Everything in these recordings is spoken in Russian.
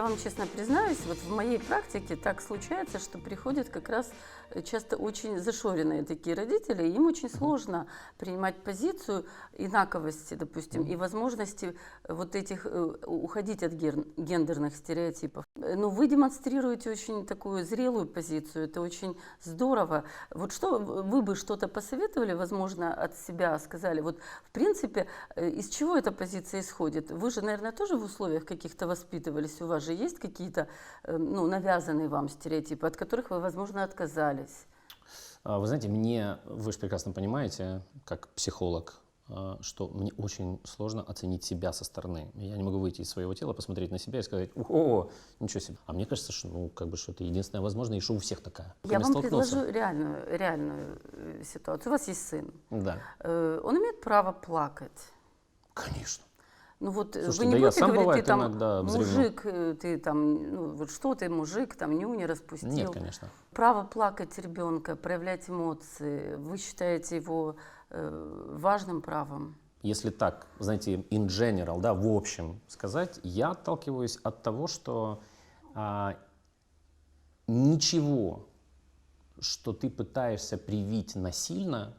вам честно признаюсь, вот в моей практике так случается, что приходят как раз э, часто очень зашоренные такие родители, и им очень сложно принимать позицию инаковости, допустим, и возможности э, вот этих э, уходить от гендерных стереотипов. Но вы демонстрируете очень такую зрелую позицию, это очень здорово. Вот что вы бы что-то посоветовали, возможно, от себя сказали? Вот в принципе, из чего эта позиция исходит? Вы же, наверное, тоже в условиях каких-то воспитывались, у вас же есть какие-то э, ну, навязанные вам стереотипы, от которых вы, возможно, отказались? А, Вы знаете, мне, вы же прекрасно понимаете, как психолог, а, что мне очень сложно оценить себя со стороны. Я не могу выйти из своего тела, посмотреть на себя и сказать, о, ничего себе. А мне кажется, что, ну, как бы, что это единственное возможное, и что у всех такая. Я С вам предложу реальную, реальную э, ситуацию. У вас есть сын. Да, Э, Он имеет право плакать. конечно. Ну вот э, Слушайте, вы не да я будете сам, говорить, ты там иногда мужик, э, ты там, ну вот что ты мужик, там нюни распустил. Нет, конечно. Право плакать ребенка, проявлять эмоции, вы считаете его э, важным правом? Если так, знаете, in general, да, в общем сказать, я отталкиваюсь от того, что а, ничего, что ты пытаешься привить насильно,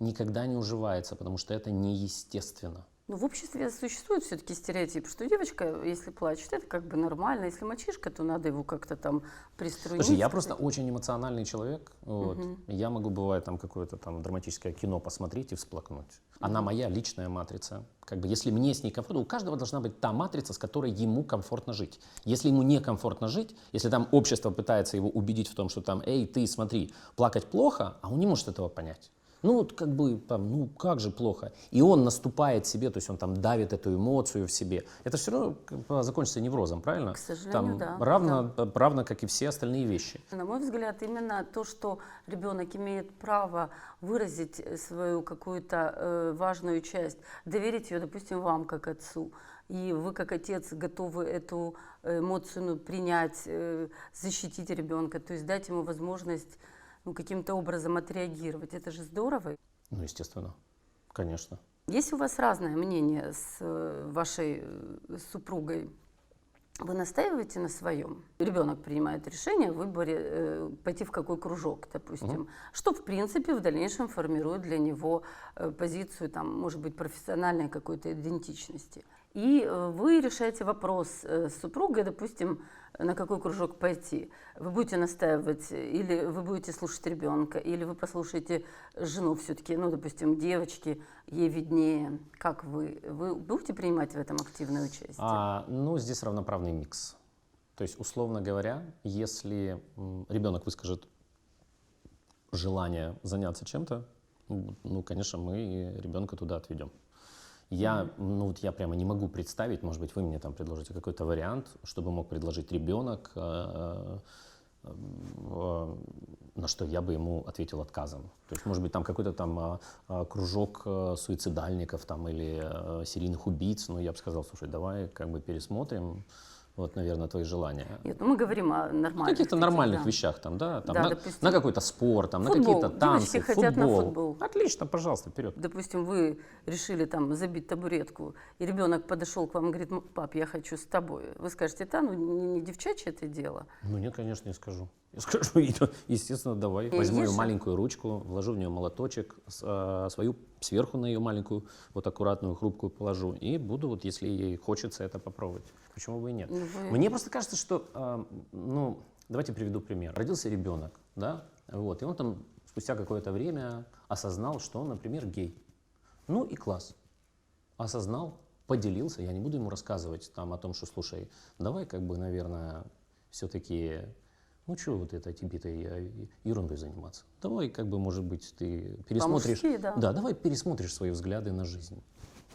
никогда не уживается, потому что это неестественно. Ну, в обществе существует все-таки стереотип, что девочка, если плачет, это как бы нормально. Если мальчишка, то надо его как-то там приструнить. Слушай, я просто очень эмоциональный человек. Вот. Я могу, бывает, там какое-то там драматическое кино посмотреть и всплакнуть. Она моя личная матрица. Как бы, если мне с ней комфортно, у каждого должна быть та матрица, с которой ему комфортно жить. Если ему некомфортно жить, если там общество пытается его убедить в том, что там, эй, ты смотри, плакать плохо, а он не может этого понять. Ну, вот как бы там, ну как же плохо. И он наступает себе, то есть он там давит эту эмоцию в себе. Это все равно закончится неврозом, правильно? К сожалению, там, да, Равно, равно, как и все остальные вещи. На мой взгляд, именно то, что ребенок имеет право выразить э, свою какую-то э, важную часть, доверить ее, допустим, вам как отцу, и вы как отец готовы эту эмоцию ну, принять, э, защитить ребенка, то есть дать ему возможность ну, каким-то образом отреагировать. Это же здорово. Ну, естественно, конечно. Есть у вас разное мнение с э, вашей э, супругой? Вы настаиваете на своем? Ребенок принимает решение в выборе э, пойти в какой кружок, допустим, что в принципе в дальнейшем формирует для него э, позицию, там, может быть, профессиональной какой-то идентичности. И э, вы решаете вопрос э, с супругой, допустим, на какой кружок пойти. Вы будете настаивать, э, или вы будете слушать ребенка, или вы послушаете жену все-таки, ну, допустим, девочки, ей виднее. Как вы? Вы будете принимать в этом активное участие? А, ну, здесь равноправный микс. То есть, условно говоря, если ребенок выскажет желание заняться чем-то, ну, конечно, мы ребенка туда отведем. Я, ну, вот я прямо не могу представить, может быть, вы мне там предложите какой-то вариант, чтобы мог предложить ребенок, э, э, э, на что я бы ему ответил отказом. То есть, может быть, там какой-то там а, а, кружок э, суицидальников там, или э, серийных убийц, но я бы сказал, слушай, давай как бы пересмотрим, вот, наверное, твои желания. Нет, ну мы говорим о нормальных. Каких-то нормальных да. вещах, там, да, там, Да, на, допустим. на какой-то спорт, там, на Футбол. какие-то танцы, Девочки хотят на футбол. Отлично, пожалуйста, вперед. Допустим, вы решили там забить табуретку, и ребенок подошел к вам и говорит, «М, пап, я хочу с тобой. Вы скажете, да, ну не, не девчачье это дело. Ну нет, конечно, не скажу. Я скажу, естественно, давай. Я Возьму ее маленькую ручку, вложу в нее молоточек, а, свою сверху на ее маленькую, вот аккуратную, хрупкую положу. И буду, вот если ей хочется это попробовать. Почему бы и нет? Ну, вы- Мне просто кажется, что, а, ну, давайте приведу пример. Родился ребенок, да, вот, и он там спустя какое-то время осознал, что он, например, гей. Ну и класс. Осознал, поделился, я не буду ему рассказывать там о том, что, слушай, давай как бы, наверное, все-таки, ну что вот это тебе-то ерундой заниматься. Давай как бы, может быть, ты пересмотришь... Да. Да, давай пересмотришь свои взгляды на жизнь.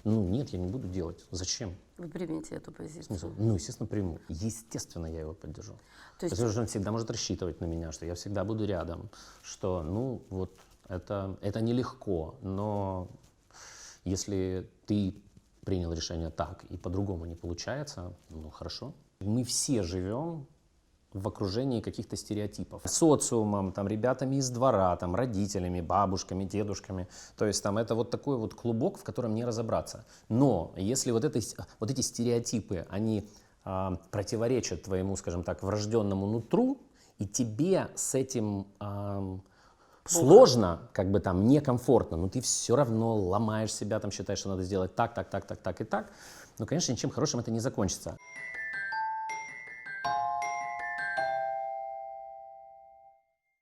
Ну нет, я не буду делать. Зачем? Вы примите эту позицию. Смысл? Ну, естественно, приму. Естественно, я его поддержу. То есть Потому что он всегда может рассчитывать на меня, что я всегда буду рядом, что, ну, вот, это, это нелегко, но если ты принял решение так и по-другому не получается, ну, хорошо. Мы все живем в окружении каких-то стереотипов. Социумом, там, ребятами из двора, там, родителями, бабушками, дедушками. То есть там это вот такой вот клубок, в котором не разобраться. Но если вот, это, вот эти стереотипы, они а, противоречат твоему, скажем так, врожденному нутру, и тебе с этим ам, сложно, как бы там некомфортно, но ты все равно ломаешь себя, там считаешь, что надо сделать так, так, так, так, так и так, ну, конечно, ничем хорошим это не закончится.